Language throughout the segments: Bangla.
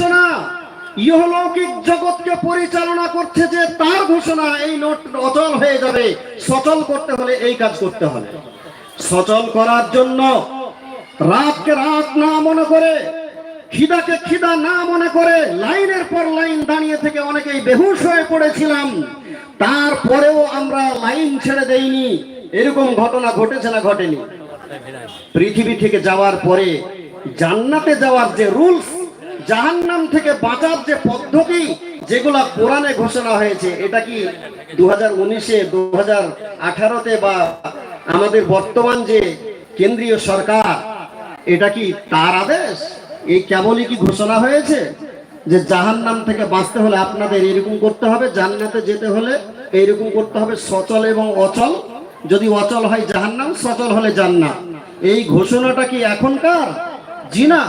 ঘোষণা। ইহলৌকিক জগৎকে পরিচালনা করছে যে তার ঘোষণা এই নোট অচল হয়ে যাবে। সচল করতে হলে এই কাজ করতে হবে। সচল করার জন্য রাতকে রাত না মনে করে, খিদাকে খিদা না মনে করে, লাইনের পর লাইন দাঁড়িয়ে থেকে অনেকেই বেহুশ হয়ে পড়েছিলাম। তারপরেও আমরা লাইন ছেড়ে দেইনি। এরকম ঘটনা ঘটেছে না ঘটেনি? পৃথিবী থেকে যাওয়ার পরে, জান্নাতে যাওয়ার যে রুলস জাহান্নাম থেকে বাঁচার যে পদ্ধতি যেগুলা কোরআনে ঘোষণা হয়েছে, এটা কি দু হাজার উনিশে দু হাজার আঠারোতে বা আমাদের বর্তমান যে কেন্দ্রীয় সরকার, এটা কি তার আদেশ? এই কেবলই কি ঘোষণা হয়েছে? যে জাহান্নাম থেকে বাঁচতে হলে আপনাদের এরকম করতে হবে, জান্নাতে যেতে হলে এইরকম করতে হবে, সচল এবং অচল। যদি অচল হয় জাহান্নাম, সচল হলে জান্নাত। এই ঘোষণাটা কি এখনকার? জি না।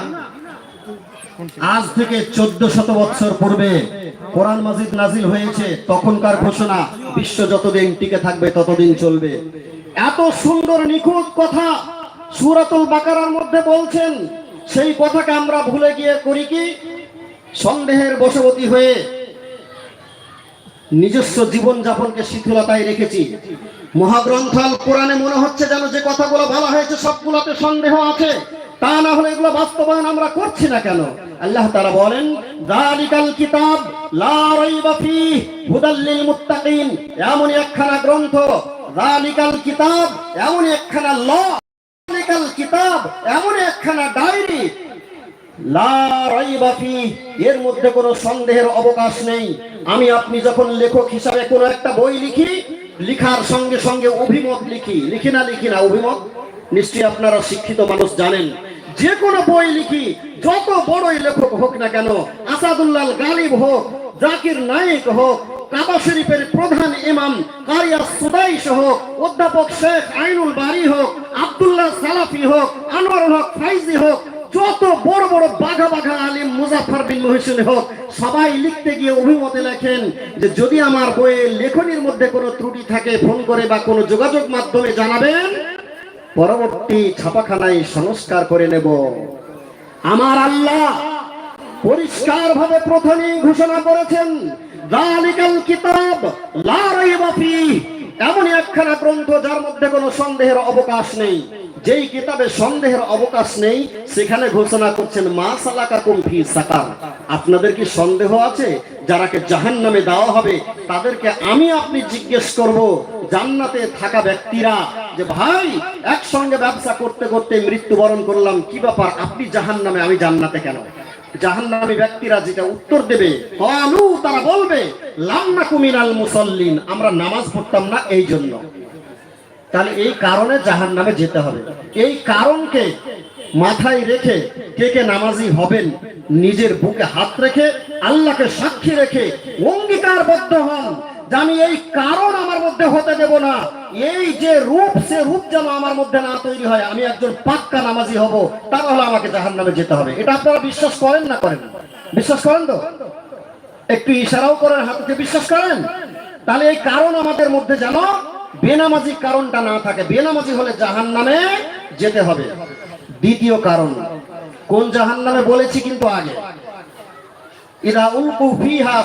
আজ থেকে চোদ্দ শত বৎসর পূর্বে কোরআন মাজিদ নাজিল হয়েছে, তখনকার ঘোষণা, বিশ্ব যতদিন টিকে থাকবে ততদিন চলবে। এত সুন্দর, নিখুঁত কথা সুরাতুল বাকারার মধ্যে বলছেন, সেই কথাকে আমরা ভুলে গিয়ে করি কি? সন্দেহের বশবতী হয়ে নিজস্ব জীবন যাপনকে শিথিলতায় রেখেছি। মহাগ্রন্থাল কোরআনে মনে হচ্ছে যেন যে কথাগুলো বলা হয়েছে, সবগুলোতে সন্দেহ আছে। তা না হলে এগুলো বাস্তবায়ন আমরা করছি না কেন? আল্লাহ তারা বলেন জালিকাল কিতাব লা রাইবা ফীহ হুদাল মুত্তাকিন। এমন একখানা গ্রন্থ জালিকাল কিতাব এমন একখানা ল জালিকাল কিতাব এমন একখানা ডায়েরি। লা রাইবা ফীহ, এর মধ্যে কোনো সন্দেহের অবকাশ নেই। আমি আপনি যখন লেখক হিসাবে কোনো একটা বই লিখি লিখার সঙ্গে সঙ্গে অভিমত লিখি। লিখি না লিখি না অভিমত? নিশ্চয়ই আপনারা শিক্ষিত মানুষ জানেন। যে কোনো বই লিখি, যত বড়ই লেখক হোক না কেন আসাদুল্লাহ গালিব হোক, জাকির নায়েক হোক, কাবা শরীফের প্রধান ইমাম, কারিয়া সুদাইশ হোক, অধ্যাপক শেখ আইনুল বারি হোক, আব্দুল্লাহ সালাফি হোক আনোয়ারুল হক ফাইজি হোক, যত বড় বড় বাঘা বাঘা আলিম মুজাফর বিন মহিসিন হোক, সবাই লিখতে গিয়ে অভিমতে লেখেন যে যদি আমার বইয়ে লেখনির মধ্যে কোনো ত্রুটি থাকে, ফোন করে বা কোনো যোগাযোগ মাধ্যমে জানাবেন পরবর্তী ছাপাখানায় সংস্কার করে নেব। আমার আল্লাহ পরিষ্কার ভাবে প্রথমেই ঘোষণা করেছেন কিতাব এমন একখানা গ্রন্থ যার মধ্যে কোনো সন্দেহের অবকাশ নেই। যেই কিতাবে সন্দেহের অবকাশ নেই, সেখানে ঘোষণা করছেন, মা সালাকা কুমফি সাকার। আপনাদের কি সন্দেহ আছে? যারাকে জাহান নামে দেওয়া হবে, তাদেরকে আমি আপনি জিজ্ঞেস করব, জান্নাতে থাকা ব্যক্তিরা যে ভাই, একসঙ্গে ব্যবসা করতে করতে মৃত্যুবরণ করলাম, কি ব্যাপার? আপনি জাহান নামে আমি জান্নাতে কেন? জাহান্নামী ব্যক্তিরা যেটা উত্তর দেবে, কালু, তারা বলবে লাম্না কুমিনাল মুসল্লিন, আমরা নামাজ পড়তাম না এই জন্য। তাহলে এই কারণে জাহান নামে যেতে হবে। এই কারণকে মাথায় রেখে কে কে নামাজি হবেন, নিজের বুকে হাত রেখে, আল্লাহকে সাক্ষী রেখে অঙ্গীকারবদ্ধ হন। যে আমি এই কারণ আমার মধ্যে হতে দেব না, এই যে রূপ, সে রূপ যেন আমার মধ্যে না তৈরি হয়, আমি একজন পাক্কা নামাজি হব তাহলে আমাকে জাহান নামে যেতে হবে। এটা আপনারা বিশ্বাস করেন না করেন? বিশ্বাস করেন তো? একটু ইশারাও করেন, হাতকে বিশ্বাস করেন? তাহলে এই কারণ আমাদের মধ্যে যেন বেনামাজি কারণটা না থাকে। বেনামাজি হলে জাহান নামে যেতে হবে। দ্বিতীয় কারণ, কোন জাহান নামে বলেছি কিন্তু আগে? ইদা উলকু ফিহা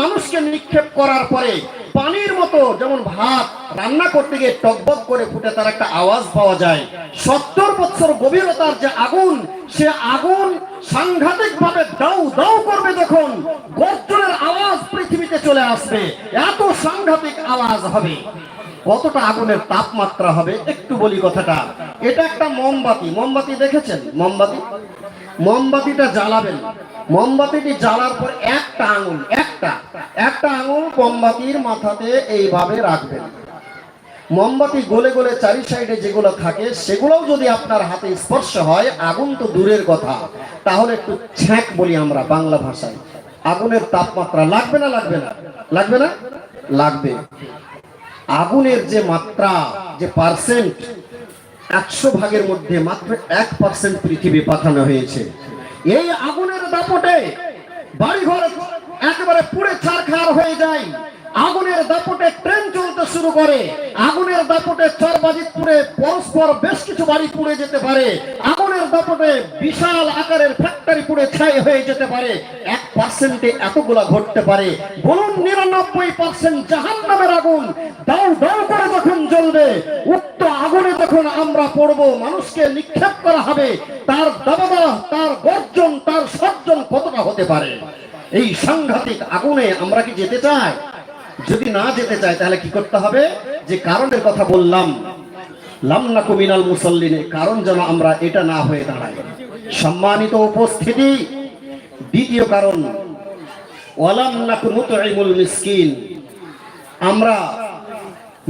মানুষকে নিক্ষেপ করার পরে পানির মতো যেমন ভাত রান্না করতে গিয়ে টকবক করে ফুটে তার একটা আওয়াজ পাওয়া যায়। সত্তর বছর গভীরতার যে আগুন, সে আগুন সাংঘাতিক ভাবে দাউ দাউ করবে যখন গর্জনের আওয়াজ পৃথিবীতে চলে আসবে। এত সাংঘাতিক আওয়াজ হবে। কতটা আগুনের তাপমাত্রা হবে একটু বলি কথাটা। এটা একটা মোমবাতি। মোমবাতি দেখেছেন? মোমবাতি? মোমবাতিটা জ্বালাবেন। মোমবাতিটি জ্বালার পর একটা আঙুল, একটা একটা আঙুল মোমবাতির মাথাতে এইভাবে রাখবেন। মোমবাতি গলে গলে চারি সাইডে যেগুলো থাকে, সেগুলোও যদি আপনার হাতে স্পর্শ হয়, আগুন তো দূরের কথা। তাহলে একটু ছ্যাঁক বলি আমরা বাংলা ভাষায়। আগুনের তাপমাত্রা লাগবে না লাগবে না? লাগবে না? লাগবে। আগুনের যে মাত্রা, যে পার্সেন্ট একশো ভাগের মধ্যে মাত্র এক পার্সেন্ট পৃথিবী পাঠানো হয়েছে। এই আগুনের দাপটে বাড়িঘর একেবারে পুড়ে ছাড়খাড় হয়ে যায়। আগুনের দাপটে ট্রেন চলতে শুরু করে। আগুনের দাপটে চরবাজি পরস্পর বেশ কিছু বাড়ি পুড়ে যেতে পারে। আগুনের দাপটে বিশাল আকারের ফ্যাক্টরি পুড়ে ছাই হয়ে যেতে পারে। এক পার্সেন্টে এতগুলা ঘটতে পারে। বলুন, নিরানব্বই পার্সেন্ট জাহান নামের আগুন দাও দাও করে যখন জ্বলবে, উক্ত আগুনে যখন আমরা পড়ব, মানুষকে নিক্ষেপ করা হবে, তার দাবাদা তার গর্জন, তার সর্জন কতটা হতে পারে? এই সাংঘাতিক আগুনে আমরা কি যেতে চাই? যদি না যেতে চাই, তাহলে কি করতে হবে? যে কারণের কথা বললাম লামনা কুমিনাল মুসল্লিনে, কারণ যেন আমরা এটা না হয়ে দাঁড়াই। সম্মানিত উপস্থিতি, দ্বিতীয় কারণ মিসকিন, আমরা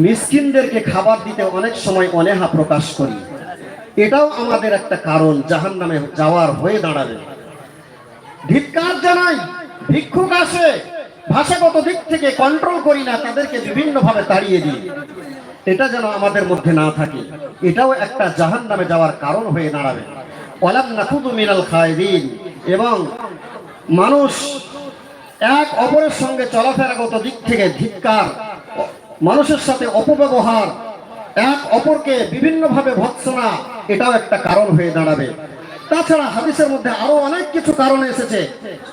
মিসকিনদেরকে খাবার দিতে অনেক সময় অনেহা প্রকাশ করি। এটাও আমাদের একটা কারণ জাহান নামে যাওয়ার হয়ে দাঁড়াবে। ধিক্কার জানাই, ভিক্ষুক আসে, ভাষাগত দিক থেকে কন্ট্রোল করি না, তাদেরকে বিভিন্নভাবে তাড়িয়ে দিই। এটা যেন আমাদের মধ্যে না থাকে। এটাও একটা জাহান নামে যাওয়ার কারণ হয়ে দাঁড়াবে। মিনাল খায়দিন। এবং মানুষ এক অপরের সঙ্গে চলাফেরাগত দিক থেকে ধিক্কার, মানুষের সাথে অপব্যবহার, এক অপরকে বিভিন্নভাবে ভৎসনা, এটাও একটা কারণ হয়ে দাঁড়াবে। তাছাড়া হাদিসের মধ্যে আরও অনেক কিছু কারণ এসেছে।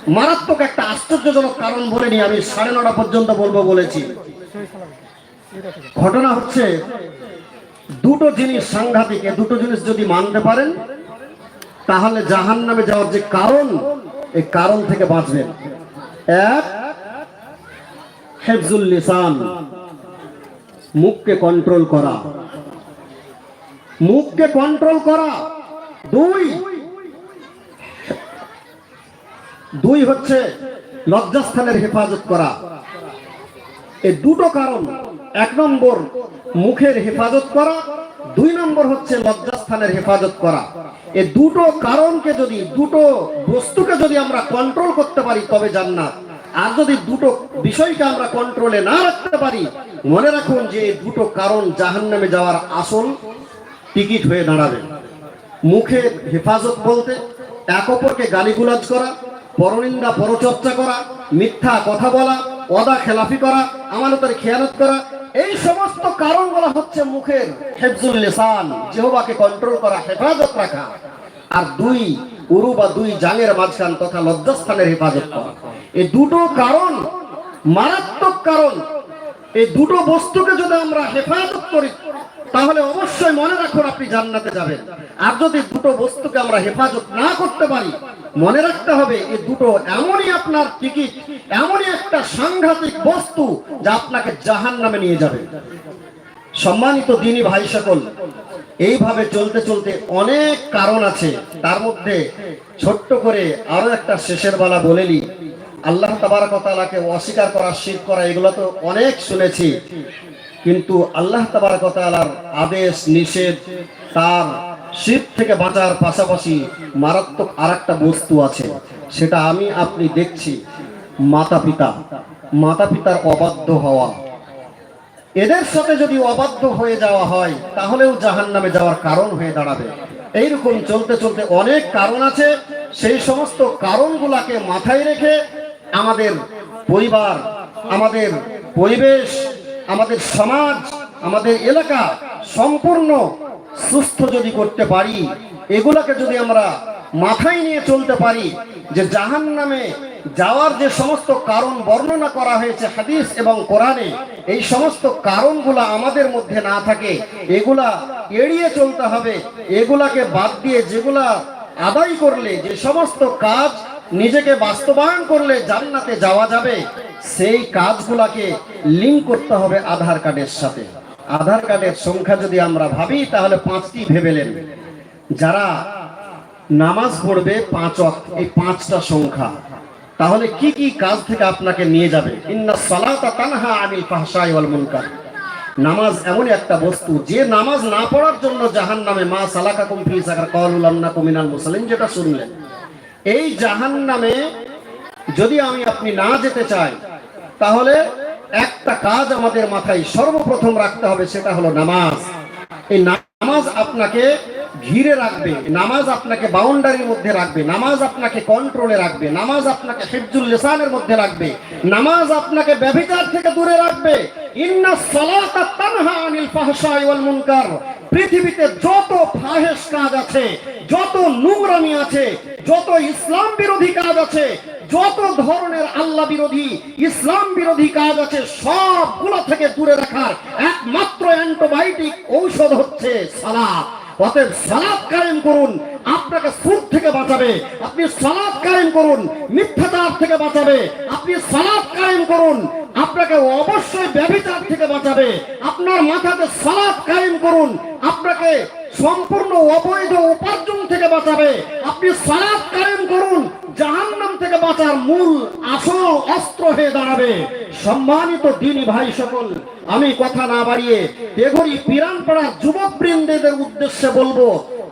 মারাত্মক একটা আশ্চর্যজনক কারণ বলে নিয়ে আমি সাড়ে নটা পর্যন্ত বলব বলেছি। ঘটনা হচ্ছে, দুটো জিনিস সাংঘাতিক দুটো জিনিস যদি মানতে পারেন, তাহলে জাহান নামে যাওয়ার যে কারণ এই কারণ থেকে বাঁচবেন। এক, হেফজুল লিসান, মুখকে কন্ট্রোল করা। মুখকে কন্ট্রোল করা। দুই দুই হচ্ছে লজ্জাস্থানের হেফাজত করা। এই দুটো কারণ। এক নম্বর মুখের হেফাজত করা, দুই নম্বর হচ্ছে লজ্জাস্থানের হেফাজত করা। এই দুটো কারণকে যদি, দুটো বস্তুকে যদি আমরা কন্ট্রোল করতে পারি, তবে জান্নাত। আর যদি দুটো বিষয়কে আমরা কন্ট্রোলে না রাখতে পারি, মনে রাখুন যে দুটো কারণ জাহান্নামে যাওয়ার আসল টিকিট হয়ে দাঁড়াবে। মুখের হেফাজত বলতে, এক অপরকে গালিগুলাজ করা, পরনিন্দা পরচর্চা করা, মিথ্যা কথা বলা, অদা খেলাফি করা, আমানতের খেয়ানত করা এই সমস্ত কারণগুলো হচ্ছে মুখের হেফজুল লিসান, জেহবাকে কন্ট্রোল করা, হেফাজত রাখা। আর দুই, উরু বা দুই জাঙের মাঝখান তথা লজ্জাস্থানের হেফাজত করা। এই দুটো কারণ, মারাত্মক কারণ, এই দুটো বস্তুকে যদি আমরা হেফাজত করি, তাহলে অবশ্যই মনে রাখুন আপনি জান্নাতে যাবেন। আর যদি দুটো বস্তুকে আমরা হেফাজত না করতে পারি মনে রাখতে হবে এই দুটো এমনই আপনার টিকিট, এমনই একটা সাংঘাতিক বস্তু যা আপনাকে জাহান নামে নিয়ে যাবে। সম্মানিত দিনী ভাই সকল এইভাবে চলতে চলতে অনেক কারণ আছে। তার মধ্যে ছোট্ট করে আরও একটা শেষের বেলা বলে বলেলি আল্লাহ তাবারকতালাকে অস্বীকার করা, শির করা, এগুলো তো অনেক শুনেছি। কিন্তু আল্লাহ তাবারকতালার আদেশ, নিষেধ, তার শীত থেকে বাঁচার পাশাপাশি মারাত্মক আর একটা বস্তু আছে, সেটা আমি আপনি দেখছি, মাতা পিতা। মাতা পিতার অবাধ্য হওয়া। এদের সাথে যদি অবাধ্য হয়ে যাওয়া হয়, তাহলেও জাহান নামে যাওয়ার কারণ হয়ে দাঁড়াবে। এইরকম চলতে চলতে অনেক কারণ আছে, সেই সমস্ত কারণগুলাকে মাথায় রেখে আমাদের পরিবার, আমাদের পরিবেশ, আমাদের সমাজ, আমাদের এলাকা সম্পূর্ণ সুস্থ যদি করতে পারি, এগুলাকে যদি আমরা মাথায় নিয়ে চলতে পারি, যে জাহান নামে যাওয়ার যে সমস্ত কারণ বর্ণনা করা হয়েছে হাদিস এবং কোরআনে, এই সমস্ত কারণগুলা আমাদের মধ্যে না থাকে, এগুলা এড়িয়ে চলতে হবে, এগুলাকে বাদ দিয়ে যেগুলা আদায় করলে, যে সমস্ত কাজ নিজেকে বাস্তবায়ন করলে জান্নাতে যাওয়া যাবে, সেই কাজগুলাকে লিঙ্ক করতে হবে আধার কার্ডের সাথে। আধার কার্ডের সংখ্যা যদি আমরা ভাবি, তাহলে পাঁচটি ভেবেলেন যারা নামাজ পড়বে পাঁচ এই পাঁচটা সংখ্যা। তাহলে কি কি কাজ থেকে আপনাকে নিয়ে যাবে? ইন্না সালাতা তানহা আনিল নামাজ এমন একটা বস্তু, যে নামাজ না পড়ার জন্য জাহান নামে মা সালাকাকুম ফি সাকার কাউলুল আমনাকুম মিনাল মুসলিম, যেটা শুনলেন। এই জাহান নামে যদি আমি আপনি না যেতে চাই তাহলে একটা কাজ আমাদের মাথায় সর্বপ্রথম রাখতে হবে, সেটা হলো নামাজ। এই নামাজ আপনাকে ঘিরে রাখবে, নামাজ আপনাকে বাউন্ডারির মধ্যে রাখবে, নামাজ আপনাকে কন্ট্রোলে রাখবে, নামাজ আপনাকে হিফজুল লিসানের মধ্যে রাখবে, নামাজ আপনাকে ব্যভিচার থেকে দূরে রাখবে। ইন্না সালাতা তানহা আনিল ফাহশাই ওয়াল মুনকার। পৃথিবীতে যত ফাহেশ কাজ আছে, যত নোংরামি আছে, যত ইসলাম বিরোধী কাজ আছে যত ধরনের আল্লাহ বিরোধী, ইসলাম বিরোধী কাজ আছে, সবগুলো থেকে দূরে রাখার একমাত্র অ্যান্টিবায়োটিক ঔষধ হচ্ছে সালাদ। অতএব সালাদ কায়েম করুন আপনাকে সুদ থেকে বাঁচাবে। আপনি সালাদ কায়েম করুন, মিথ্যাচার থেকে বাঁচাবে। আপনি সালাদ কায়েম করুন, আপনাকে অবশ্যই ব্যভিচার থেকে বাঁচাবে। আপনার মাথাতে সালাদ কায়েম করুন, আপনাকে সম্পূর্ণ অবৈধ উপার্জন থেকে বাঁচাবে। আপনি সালাদ কায়েম করুন, জাহান্নাম থেকে বাঁচার মূল আসল অস্ত্র হয়ে দাঁড়াবে। সম্মানিত দিন ভাই সকল, আমি কথা না বাড়িয়ে বেঘরি পিরানপাড়ার যুবক বৃন্দেদের উদ্দেশ্যে বলব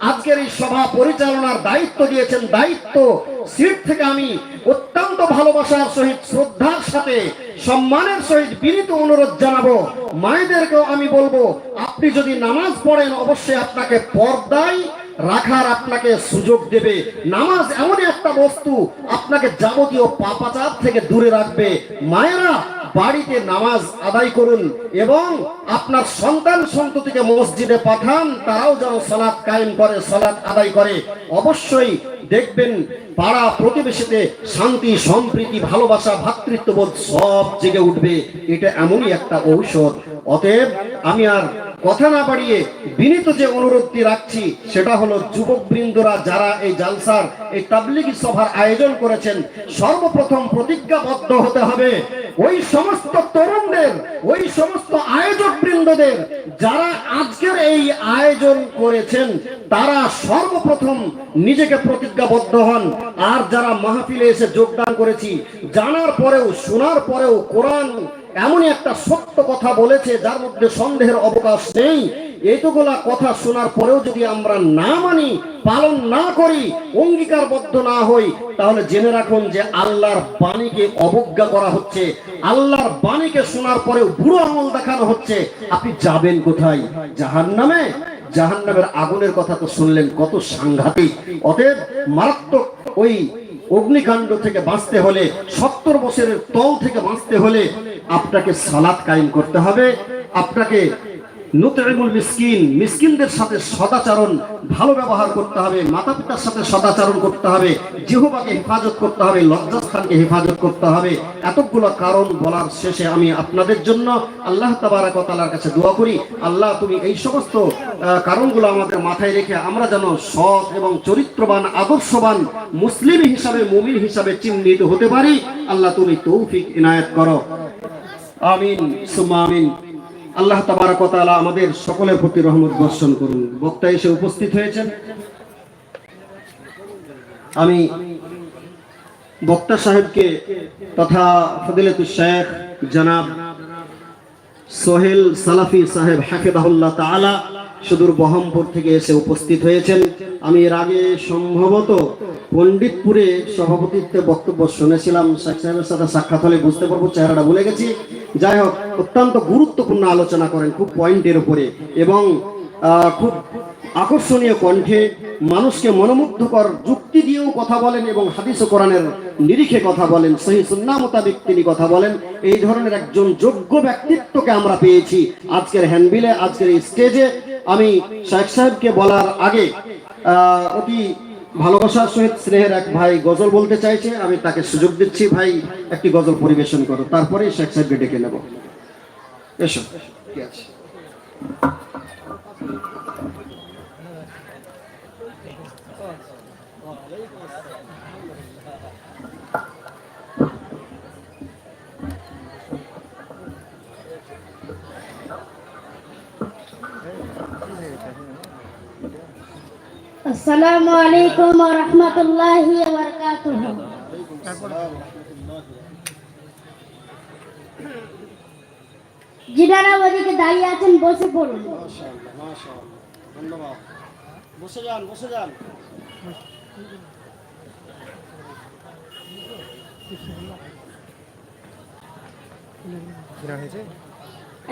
আজকের এই সভা পরিচালনার দায়িত্ব দিয়েছেন দায়িত্ব সিট থেকে আমি অত্যন্ত ভালোবাসার সহিত, শ্রদ্ধার সাথে, সম্মানের সহিত বিনীত অনুরোধ জানাব। মায়েদেরকেও আমি বলব, আপনি যদি নামাজ পড়েন, অবশ্যই আপনাকে পর্দায় রাখার আপনাকে সুযোগ দেবে। নামাজ এমন একটা বস্তু আপনাকে যাবতীয় পাপাচার থেকে দূরে রাখবে। মায়েরা, বাড়িতে নামাজ আদায় করুন এবং আপনার সন্তান সন্ততিকে মসজিদে পাঠান, তারাও যেন সালাত কায়েম করে, সালাত আদায় করে। অবশ্যই দেখবেন পাড়া প্রতিবেশীতে শান্তি, সম্প্রীতি, ভালোবাসা ভ্রাতৃত্ববোধ সব জেগে উঠবে। এটা এমনই একটা ঔষধ। অতএব আমি আর কথা না বাড়িয়ে বিনীত যে অনুরোধটি রাখছি, সেটা হলো যুবকবৃন্দরা যারা এই জালসার, এই তাবলিগি সভার আয়োজন করেছেন, সর্বপ্রথম প্রতিজ্ঞাবদ্ধ হতে হবে। ওই সমস্ত তরুণদের, ওই সমস্ত আয়োজক বৃন্দদের, যারা আজকের এই আয়োজন করেছেন, তারা সর্বপ্রথম নিজেকে প্রতিজ্ঞাবদ্ধ হন। আর যারা মাহফিলে এসে যোগদান করেছি, জানার পরেও, শোনার পরেও কোরআন এমনই একটা সত্য কথা বলেছে, যার মধ্যে সন্দেহের অবকাশ নেই। এইটুকুলা কথা শোনার পরেও যদি আমরা না মানি, পালন না করি, অঙ্গীকারবদ্ধ না হই, তাহলে জেনে রাখুন যে আল্লাহর বাণীকে অবজ্ঞা করা হচ্ছে। আল্লাহর বাণীকে শোনার পরেও বুড়ো আমল দেখানো হচ্ছে। আপনি যাবেন কোথায়? জাহান নামে জাহান নামের আগুনের কথা তো শুনলেন, কত সাংঘাতিক। অতএব মারাত্মক ওই অগ্নিকাণ্ড থেকে বাঁচতে হলে, সত্তর বছরের তল থেকে বাঁচতে হলে আপনাকে সালাদ কায়েম করতে হবে। আপনাকে নুতরিমুল মিসকিন, মিসকিনদের সাথে সদাচরণ, ভালো ব্যবহার করতে হবে মাতা পিতার সাথে সদাচরণ করতে হবে, জিহবাকে হেফাজত করতে হবে, লজ্জাস্থানকে হেফাজত করতে হবে। এতগুলো কারণ বলার শেষে আমি আপনাদের জন্য আল্লাহ তাবারাকতালার কাছে দোয়া করি। আল্লাহ, তুমি এই সমস্ত কারণগুলো আমাদের মাথায় রেখে আমরা যেন সৎ এবং চরিত্রবান, আদর্শবান, মুসলিম হিসাবে, মুমিন হিসাবে চিহ্নিত হতে পারি। আল্লাহ, তুমি তৌফিক ইনায়াত করো। আমিন, সুম্মা আমিন। আল্লাহ তাবারক ওয়া আমাদের সকলের প্রতি রহমত বর্ষণ করুন। বক্তা এসে উপস্থিত হয়েছেন। আমি বক্তা সাহেবকে তথা ফদিলতুল শেখ জনাব সোহেল সালাফি সাহেব হাফিজাহুল্লাহ তাআলা সুদূর বহরমপুর থেকে এসে উপস্থিত হয়েছেন। আমি এর আগে সম্ভবত পণ্ডিতপুরে সভাপতিত্বে বক্তব্য শুনেছিলাম। সাহেবের সাথে সাক্ষাৎ হলে বুঝতে পারব, চেহারাটা ভুলে গেছি। যাই হোক, অত্যন্ত গুরুত্বপূর্ণ আলোচনা করেন খুব পয়েন্টের উপরে এবং খুব আকর্ষণীয় কণ্ঠে মানুষকে মনোমুগ্ধকর যুক্তি দিয়েও কথা বলেন এবং হাদিস কোরআনের নিরিখে কথা বলেন, সহি সুন্নাহ মোতাবেক তিনি কথা বলেন। এই ধরনের একজন যোগ্য ব্যক্তিত্বকে আমরা পেয়েছি আজকের হ্যান্ডবিলে, আজকের স্টেজে। আমি শেখ সাহেবকে বলার আগে অতি ভালোবাসার সহিত স্নেহের এক ভাই গজল বলতে চাইছে, আমি তাকে সুযোগ দিচ্ছি, ভাই, একটি গজল পরিবেশন করো। তারপরে শেখ সাহেবকে ডেকে নেব। এসো। কি আছে? আসসালামু আলাইকুম ওয়া রাহমাতুল্লাহি ওয়া বারাকাতুহু। যিনারা ওদিকে দাঁড়িয়ে আছেন বসে পড়ুন। ধন্যবাদ। বসে যান বসে যান।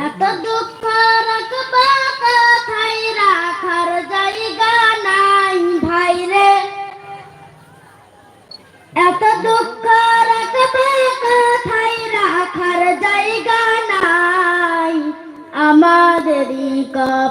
এত দুঃখ রাখবা কোথায়? রাখার জায়গা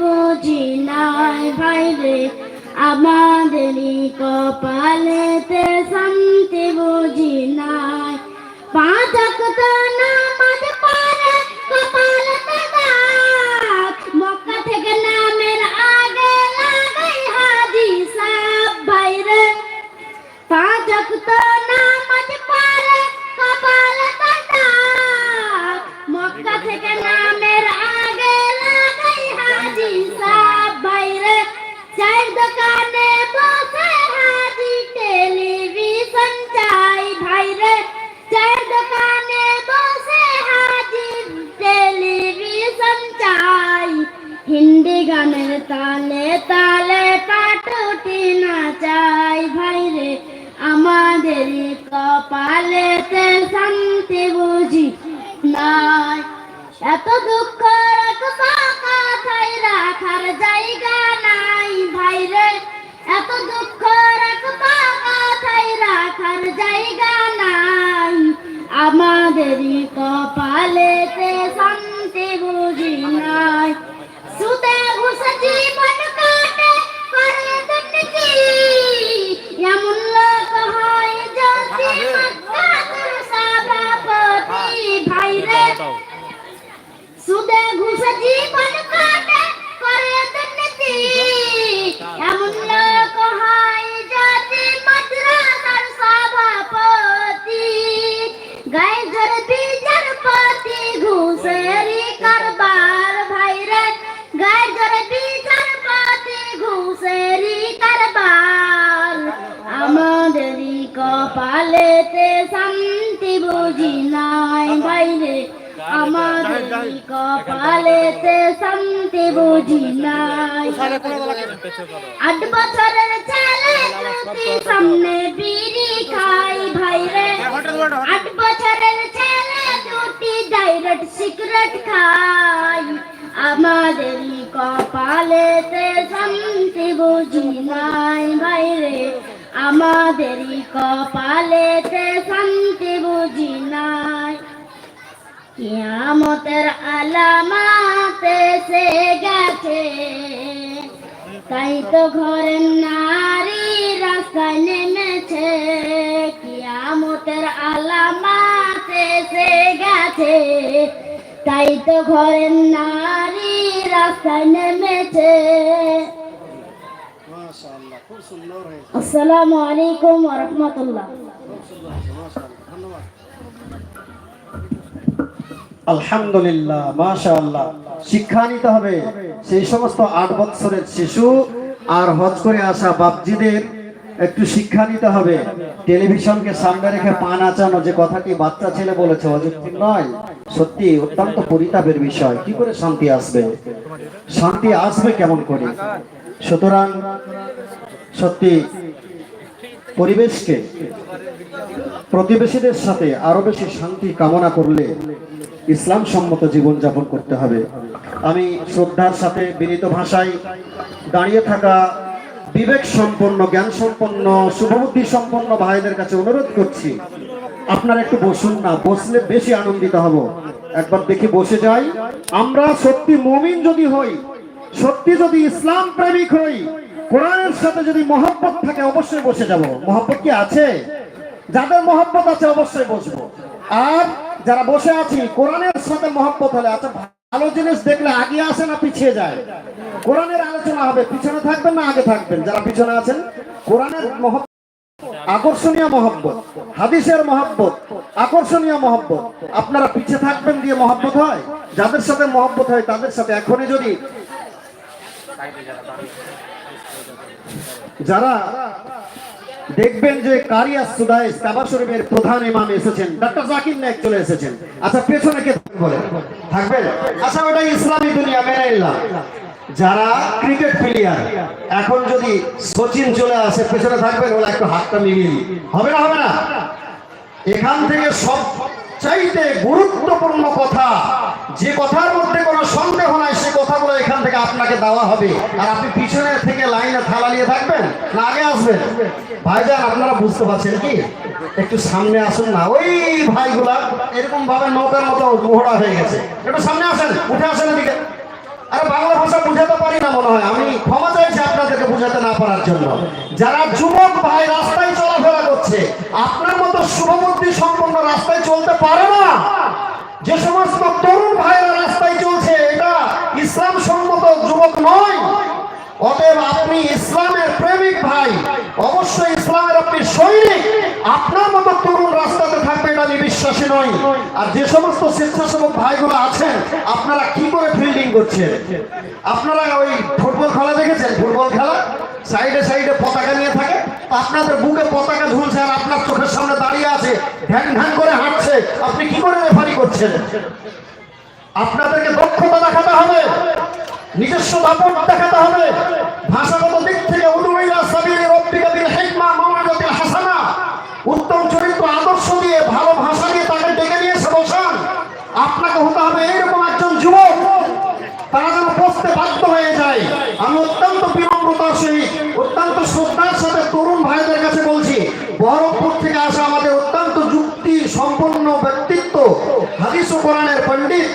বুঝি নাই ভাই রে, আমাদেরই কপালেতে শান্তি বুঝি নাই পাঁচ অক্ত নামাজ পড়ে কপালেতে মক্কা থেকে নামের আগে লাগাই হাজি সাহেব ভাই রে। পাঁচ গানের তালে তালে কাটুটি না চাই ভাই রে। আমাদের কপালেতে শান্তি বুঝি নাই। এত দুঃখ রাখবা কথায় রাখার জায়গা নাই ভাই রে। এত দুঃখ রাখবা কথায় রাখার জায়গা ঘুষে জীবন কাটে কপালেতে শান্তি বুঝি নাই। আট বছরের ছেলে সামনে বিড়ি খাই ভাই রে। আট বছরের ছেলে দুটি ডাইরেক্ট সিগারেট খাই। আমাদেরই কপালেতে শান্তি বুঝি নাই ভাই রে। আমাদেরই কপালেতে শান্তি কিয়ামতের আলামাত এসে গেছে। তাই তো ঘরের নারী রাস্তায় নেমেছে। কিয়ামতের আলামাত এসে গেছে। তাই তো ঘরের নারী রাস্তায় নেমেছে। আসসালামু আলাইকুম ওয়া রাহমাতুল্লাহ। ধন্যবাদ। আলহামদুলিল্লাহ, মাশাআল্লাহ। শিক্ষা নিতে হবে। সেই সমস্ত আট বৎসরের শিশু আর হজ করে আসা বাপজিদের একটু শিক্ষা নিতে হবে। টেলিভিশনকে সামনে রেখে পা নাচানো, যে কথাটি বাচ্চা ছেলে বলেছে অযুক্তি নয়। সত্যি, অত্যন্ত পরিতাপের বিষয়। কি করে শান্তি আসবে? শান্তি আসবে কেমন করে? সুতরাং সত্যি পরিবেশকে, প্রতিবেশীদের সাথে আরও বেশি শান্তি কামনা করলে ইসলাম সম্মত জীবন যাপন করতে হবে। আমি শ্রদ্ধার সাথে বিনীত ভাষায় দাঁড়িয়ে থাকা বিবেক সম্পন্ন, জ্ঞান সম্পন্ন, শুভবুদ্ধি সম্পন্ন ভাইদের কাছে অনুরোধ করছি, আপনারা একটু বসুন না, বসলে বেশি আনন্দিত হব। একবার দেখি বসে যাই। আমরা সত্যি মমিন যদি হই, সত্যি যদি ইসলাম প্রেমিক হই, কোরআনের সাথে যদি মহব্বত থাকে, অবশ্যই বসে যাব। মহব্বত কি আছে? যাদের মহব্বত আছে, অবশ্যই বসবো। আর যারা বসে আছি, কোরআনের সাথে মহব্বত হলে আচ্ছা ভালো জিনিস দেখলে আগে আসে না পিছিয়ে যায়? কোরআনের আলোচনা হবে, পিছনে থাকবেন না আগে থাকবেন? যারা পিছনে আছেন, কোরআনের মহব্বত, আকর্ষণীয় মহব্বত, হাদিসের মহব্বত, আকর্ষণীয় মহব্বত, আপনারা পিছে থাকবেন দিয়ে মহব্বত হয়? যাদের সাথে মহব্বত হয়, তাদের সাথে এখনই যদি যারা দেখবেন যে কারিয়া সুদাইস কাবা শরীফের প্রধান ইমাম এসেছেন। ডক্টর জাকির নায়ক চলে এসেছেন। আচ্ছা পেছনে কে বলে? থাকবেন আচ্ছা ওটা ইসলামী দুনিয়া, মেনে নিলাম। যারা ক্রিকেট প্লেয়ার, এখন যদি সচিন চলে আসে, পেছনে থাকবেন, ওরা একটু হাতটা মিলিয়ে। হবে না হবে না? এখান থেকে সব চাইতে গুরুত্বপূর্ণ কথা যে কথার মধ্যে কোনো সন্দেহ নাই, সে কথাগুলো এখান থেকে আপনাকে দেওয়া হবে। আর আপনি পিছনে থেকে লাইনে থালা নিয়ে থাকবেন, না আগে আসবেন। ভাইজান, আপনারা বুঝতে পারছেন কি? একটু সামনে আসুন না। ওই ভাইগুলা এরকম ভাবে নৌকার মতো মোহরা হয়ে গেছে। একটু সামনে আসেন, উঠে আসেন এদিকে। আরে, বাংলা ভাষা বুঝাতে পারি না মনে হয়। আমি ক্ষমা চাইছি আপনাদেরকে বুঝাতে না পারার জন্য। যারা যুবক ভাই রাস্তায় চলাফেরা করছে, আপনার মতো শুভবুদ্ধি সম্পন্ন রাস্তায় চলতে পারে না। যে সমস্ত তরুণ ভাইরা রাস্তায় চলছে, এটা ইসলাম সম্মত যুবক নয়। অতএব আপনি ইসলামের প্রেমিক ভাই। অবশ্যই ইসলামের আপনি সৈনিক। আপনার মতো তরুণ রাস্তাতে থাকবে এটা আমি বিশ্বাসী নই। আর যে সমস্ত স্বেচ্ছাসেবক ভাইগুলো আছেন, আপনারা কি করে ফিল্ডিং করছেন? আপনারা ওই ফুটবল খেলা দেখেছেন? ফুটবল খেলা? সাইডে সাইডে পতাকা নিয়ে থাকে। আপনাদের বুকে পতাকা ঝুলছে আর আপনার চোখের সামনে দাঁড়িয়ে আছে, ঢ্যাং ঢ্যাং করে হাঁটছে। আপনি কি করে রেফারি করছেন? আপনাদেরকে দক্ষতা দেখাতে হবে, নিজস্ব দাপট দেখাতে হবে। ভাষাগত দিক থেকে হাসানা। উত্তম চরিত্র আদর্শ দিয়ে ভালো ভাষা দিয়ে তাকে ডেকে নিয়ে বসান আপনাকে হতে হবে এইরকম একজন যুবক। তারা যেন বসতে বাধ্য হয়ে যায়। আমি অত্যন্ত সহিত অত্যন্ত শ্রদ্ধার সাথে তরুণ ভাইদের কাছে বলছি, বহরমপুর থেকে আসা আমাদের অত্যন্ত যুক্তি, সম্পন্ন ব্যক্তিত্ব হাদিস ও কোরআনের পণ্ডিত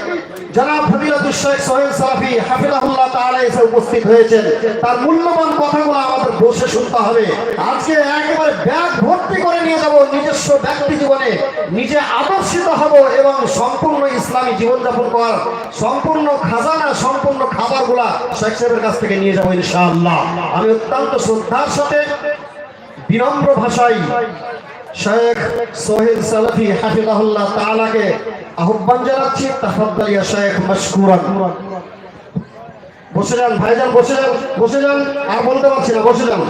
জনাব ফদিলাতুল শেখ সোহেল সালাফি হাফিজাহুল্লাহ তাআলা এসে উপস্থিত হয়েছেন। তার মূল্যবান কথাগুলো আমাদের বসে শুনতে হবে। আজকে একেবারে ব্যাগ ভর্তি করে নিয়ে যাব নিজস্ব ব্যক্তি জীবনে। নিজে আদর্শিত হব এবং সম্পূর্ণ ইসলামী জীবনযাপন করার সম্পূর্ণ খাজানা, সম্পূর্ণ খাবারগুলা শেখ সাহেবের কাছ থেকে নিয়ে যাব ইনশাআল্লাহ। আমি অত্যন্ত শ্রদ্ধার সাথে বিনম্র ভাষায় শেখ সোহেল সালাফি হাফিজাহুল্লাহ তাআলাকে আহ্বান জানাচ্ছি, তাফাদ্দাল ইয়া শেখ মাশকুরান। বসে যান ভাইজান বসে যান বসে যান, আর বলতে পারছি না, বসে যান।